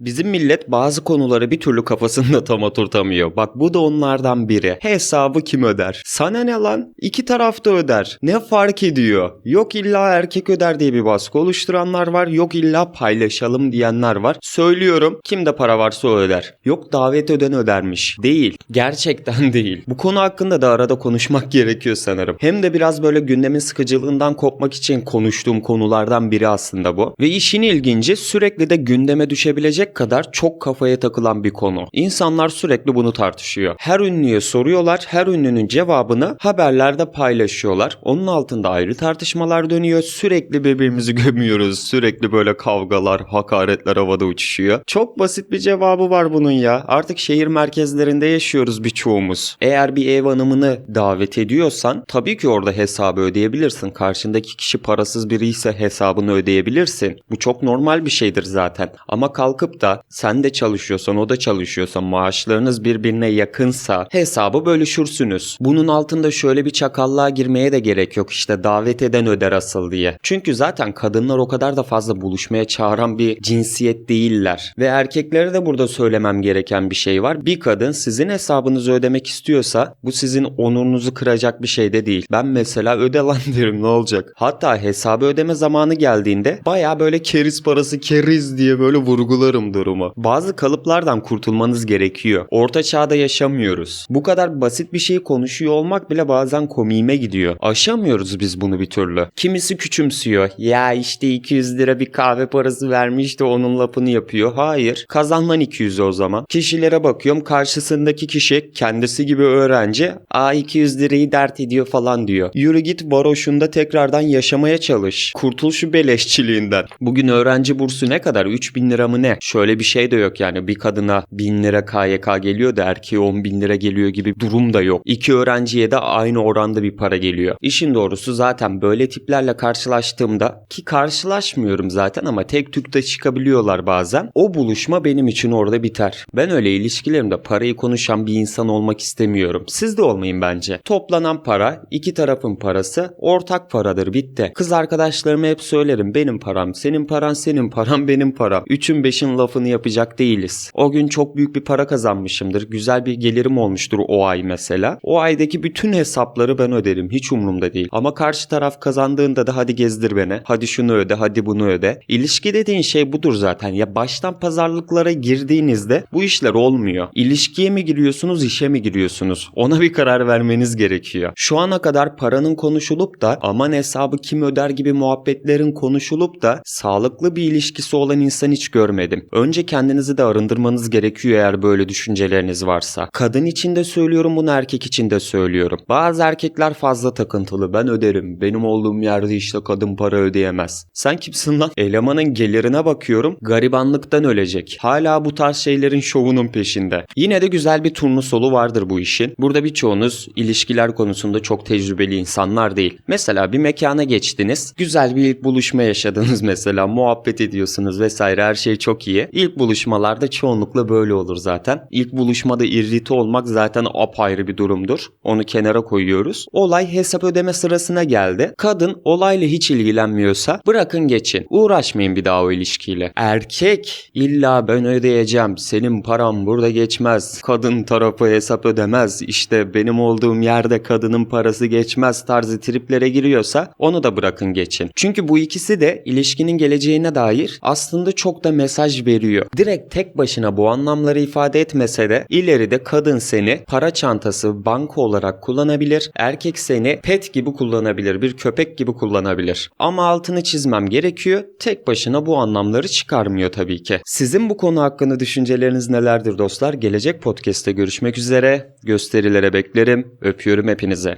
Bizim millet bazı konuları bir türlü kafasında tam oturtamıyor. Bak bu da onlardan biri. Hesabı kim öder? Sana ne lan? İki taraf da öder. Ne fark ediyor? Yok illa erkek öder diye bir baskı oluşturanlar var. Yok illa paylaşalım diyenler var. Söylüyorum kimde para varsa o öder. Yok davet öden ödermiş. Değil. Gerçekten değil. Bu konu hakkında da arada konuşmak gerekiyor sanırım. Hem de biraz böyle gündemin sıkıcılığından kopmak için konuştuğum konulardan biri aslında bu. Ve işin ilginci sürekli de gündeme düşebilecek kadar çok kafaya takılan bir konu. İnsanlar sürekli bunu tartışıyor. Her ünlüye soruyorlar, her ünlünün cevabını haberlerde paylaşıyorlar. Onun altında ayrı tartışmalar dönüyor. Sürekli birbirimizi gömüyoruz. Sürekli böyle kavgalar, hakaretler havada uçuşuyor. Çok basit bir cevabı var bunun ya. Artık şehir merkezlerinde yaşıyoruz birçoğumuz. Eğer bir ev hanımını davet ediyorsan tabii ki orada hesabı ödeyebilirsin. Karşındaki kişi parasız biri ise hesabını ödeyebilirsin. Bu çok normal bir şeydir zaten. Ama kalkıp da sen de çalışıyorsan o da çalışıyorsa maaşlarınız birbirine yakınsa hesabı bölüşürsünüz. Bunun altında şöyle bir çakallığa girmeye de gerek yok işte davet eden öder asıl diye. Çünkü zaten kadınlar o kadar da fazla buluşmaya çağıran bir cinsiyet değiller. Ve erkeklere de burada söylemem gereken bir şey var. Bir kadın sizin hesabınızı ödemek istiyorsa bu sizin onurunuzu kıracak bir şey de değil. Ben mesela öde lan derim ne olacak. Hatta hesabı ödeme zamanı geldiğinde baya böyle keriz parası keriz diye böyle vurgularım durumu. Bazı kalıplardan kurtulmanız gerekiyor. Orta çağda yaşamıyoruz. Bu kadar basit bir şeyi konuşuyor olmak bile bazen komiğime gidiyor. Aşamıyoruz biz bunu bir türlü. Kimisi küçümsüyor. Ya işte 200 lira bir kahve parası vermiş de onun lafını yapıyor. Hayır. Kazanman 200 o zaman. Kişilere bakıyorum karşısındaki kişi kendisi gibi öğrenci. Aa 200 lirayı dert ediyor falan diyor. Yürü git varoşunda tekrardan yaşamaya çalış. Kurtul şu beleşçiliğinden. Bugün öğrenci bursu ne kadar? 3000 lira mı ne? Şöyle bir şey de yok yani bir kadına 1000 lira KYK geliyor da erkeğe 10 bin lira geliyor gibi durum da yok. İki öğrenciye de aynı oranda bir para geliyor. İşin doğrusu zaten böyle tiplerle karşılaştığımda ki karşılaşmıyorum zaten ama tek tükte çıkabiliyorlar bazen. O buluşma benim için orada biter. Ben öyle ilişkilerimde parayı konuşan bir insan olmak istemiyorum. Siz de olmayın bence. Toplanan para iki tarafın parası ortak paradır bitti. Kız arkadaşlarıma hep söylerim benim param senin paran senin param benim param. Üçün beşin lafını yapacak değiliz. O gün çok büyük bir para kazanmışımdır. Güzel bir gelirim olmuştur o ay mesela. O aydaki bütün hesapları ben öderim. Hiç umurumda değil. Ama karşı taraf kazandığında da hadi gezdir beni. Hadi şunu öde, hadi bunu öde. İlişki dediğin şey budur zaten. Ya baştan pazarlıklara girdiğinizde bu işler olmuyor. İlişkiye mi giriyorsunuz, işe mi giriyorsunuz? Ona bir karar vermeniz gerekiyor. Şu ana kadar paranın konuşulup da aman hesabı kim öder gibi muhabbetlerin konuşulup da sağlıklı bir ilişkisi olan insan hiç görmedim. Önce kendinizi de arındırmanız gerekiyor eğer böyle düşünceleriniz varsa. Kadın için de söylüyorum bunu erkek için de söylüyorum. Bazı erkekler fazla takıntılı. Ben öderim. Benim olduğum yerde işte kadın para ödeyemez. Sen kimsin lan? Elemanın gelirine bakıyorum. Garibanlıktan ölecek. Hala bu tarz şeylerin şovunun peşinde. Yine de güzel bir turnusolu vardır bu işin. Burada birçoğunuz ilişkiler konusunda çok tecrübeli insanlar değil. Mesela bir mekana geçtiniz. Güzel bir ilk buluşma yaşadınız mesela. Muhabbet ediyorsunuz vesaire. Her şey çok iyi. İlk buluşmalarda çoğunlukla böyle olur zaten. İlk buluşmada irrite olmak zaten apayrı bir durumdur. Onu kenara koyuyoruz. Olay hesap ödeme sırasına geldi. Kadın olayla hiç ilgilenmiyorsa bırakın geçin. Uğraşmayın bir daha o ilişkiyle. Erkek illa ben ödeyeceğim. Senin param burada geçmez. Kadın tarafı hesap ödemez. İşte benim olduğum yerde kadının parası geçmez tarzı triplere giriyorsa onu da bırakın geçin. Çünkü bu ikisi de ilişkinin geleceğine dair aslında çok da mesaj veriyor. Direkt tek başına bu anlamları ifade etmese de ileride kadın seni para çantası, banka olarak kullanabilir. Erkek seni pet gibi kullanabilir, bir köpek gibi kullanabilir. Ama altını çizmem gerekiyor. Tek başına bu anlamları çıkarmıyor tabii ki. Sizin bu konu hakkında düşünceleriniz nelerdir dostlar? Gelecek podcast'te görüşmek üzere. Gösterilere beklerim. Öpüyorum hepinize.